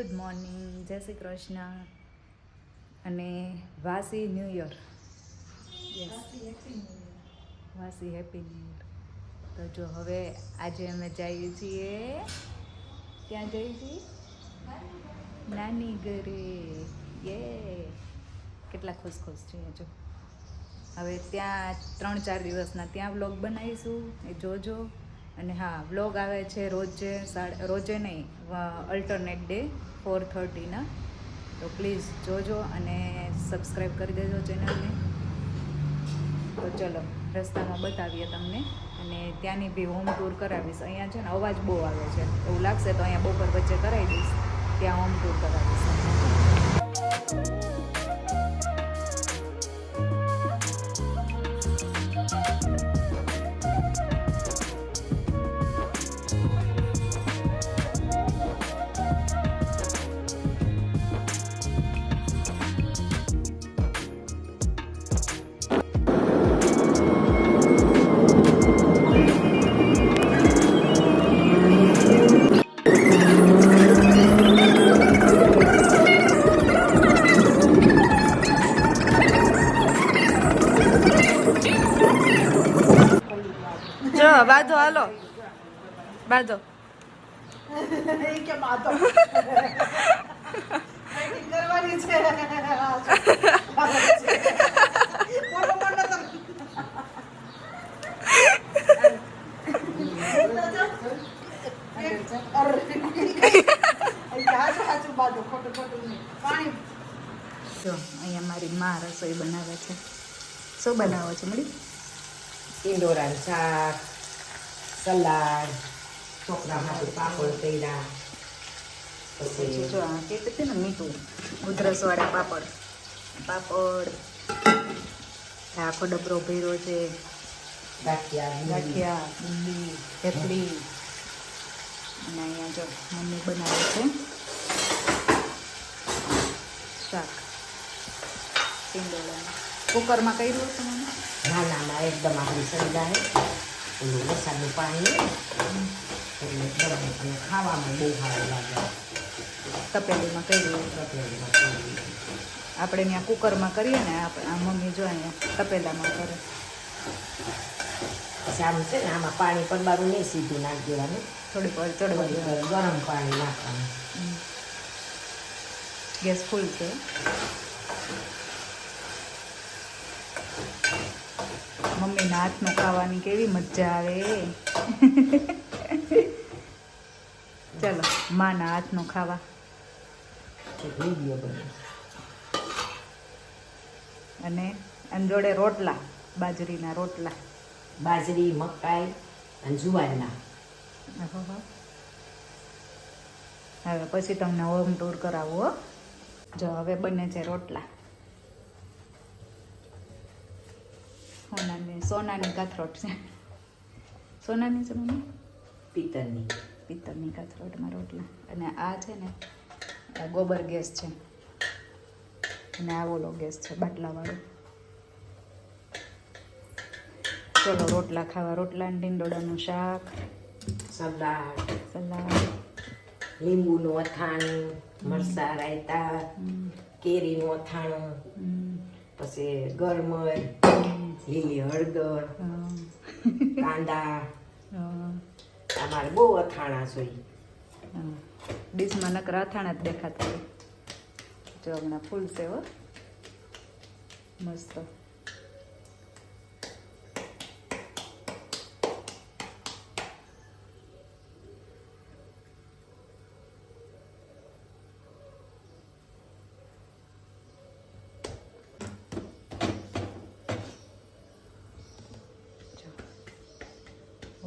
Good morning જય શ્રી કૃષ્ણ. અને વાસી ન્યૂ યર. વાસી હેપી ન્યૂ યર. તો જો હવે આજે અમે જઈએ છીએ. ક્યાં જઈએ છીએ? નાની ઘરે યે કેટલા ખુશ ખુશ છીએ જો. હવે ત્યાં ત્રણ ચાર દિવસના ત્યાં વ્લોગ બનાવીશું. એ જોજો. અને હા વ્લોગ આવે છે રોજે રોજે નહીં અલ્ટરનેટ ડે ફોર થર્ટીના તો પ્લીઝ જોજો અને સબસ્ક્રાઈબ કરી દેજો ચેનલને તો ચલો, રસ્તામાં બતાવીએ તમને. અને ત્યાંની બી હોમ ટૂર કરાવીશ. અહીંયા છે ને અવાજ બહુ આવે છે. એવું લાગશે તો અહીંયા બપોર વચ્ચે કરાવી દઈશ. ત્યાં હોમ ટૂર કરાવીશ. ખોટું હાલો. પાણી જો અહીંયા મારી મા રસોઈ બનાવે છે. શું બનાવો છો મળી? ઈંડોરાનું શાક સલાડ છોકરા માટે પાપડ તૈયાર પછી જો આ કે છે ને મીઠું ઉધરસવાળા પાપડ પાપડ આખો ડબરો ભર્યો છે ગાંઠિયા ગાંઠિયા બુંદી થેપલી અને અહીંયા જો મમ્મી બનાવે છે શાક ટીંડોળાનું કુકરમાં કર્યું હતું મને નાનામાં એકદમ આપણી સંધાય ઓલું વરસાદનું પાણી એટલે એકદમ અને ખાવામાં બહુ સારું લાગે તપેલીમાં કર્યું તપેલીમાં તળી. આપણે ત્યાં કુકરમાં કરીએ ને આપણે આ મમ્મી જો અહીંયા તપેલામાં કરે. સારું છે ને આમાં પાણી પડવાનું નહીં સીધું નાખી દેવાનું. થોડીક વાર ચડવા થોડીક ગરમ પાણી નાખવાનું. ગેસ ફૂલ છે. મમ્મીના હાથનું ખાવાની કેવી મજા આવે ચલો માના હાથનું ખાવા. અને એમ જોડે રોટલા બાજરીના રોટલા. બાજરી મકાઈ અને જુવારના. હવે પછી તમને હોમ ટૂર કરાવવું જો હવે બને છે રોટલા. સોનાની સોનાની કાથરોટ છે સોનાની છે મમ્મી પિત્તળની પિત્તળની કાથરોટમાં રોટલા અને આ છે ને આ ગોબર ગેસ છે અને આ ઓલો ગેસ છે બાટલાવાળો ચલો રોટલા ખાવા રોટલા અને શાક સલાડ સલાડ લીંબુનું અથાણું મરસા રાયતા કેરીનું અથાણું પછી ગરમર, લીલી હળદર, કાંદા. અમારે બહુ અથાણા જોઈએ ડીશમાં નકરા અથાણા જ દેખાતા જો હમણાં ફૂલ છે હો. મસ્ત જો.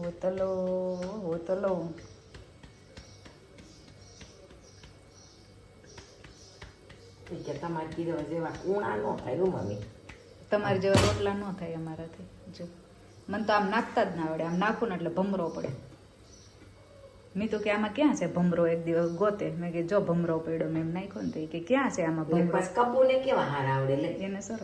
હોતલો હોતલો. તમારે જેવા રોટલા ન થાય અમારાથી જો. મને તો આમ નાખતા જ ના આવડે આમ નાખું ને એટલે ભમરો પડે. મેં તો કે આમાં ક્યાં છે ભમરો? એક દિવસ ગોતે. મેં કે જો ભમરો પડ્યો મેં એમ નાખ્યો ને તો કે ક્યાં છે આમાં ભમરો? કપૂને કેવા હાર આવડે એટલે એને સરસ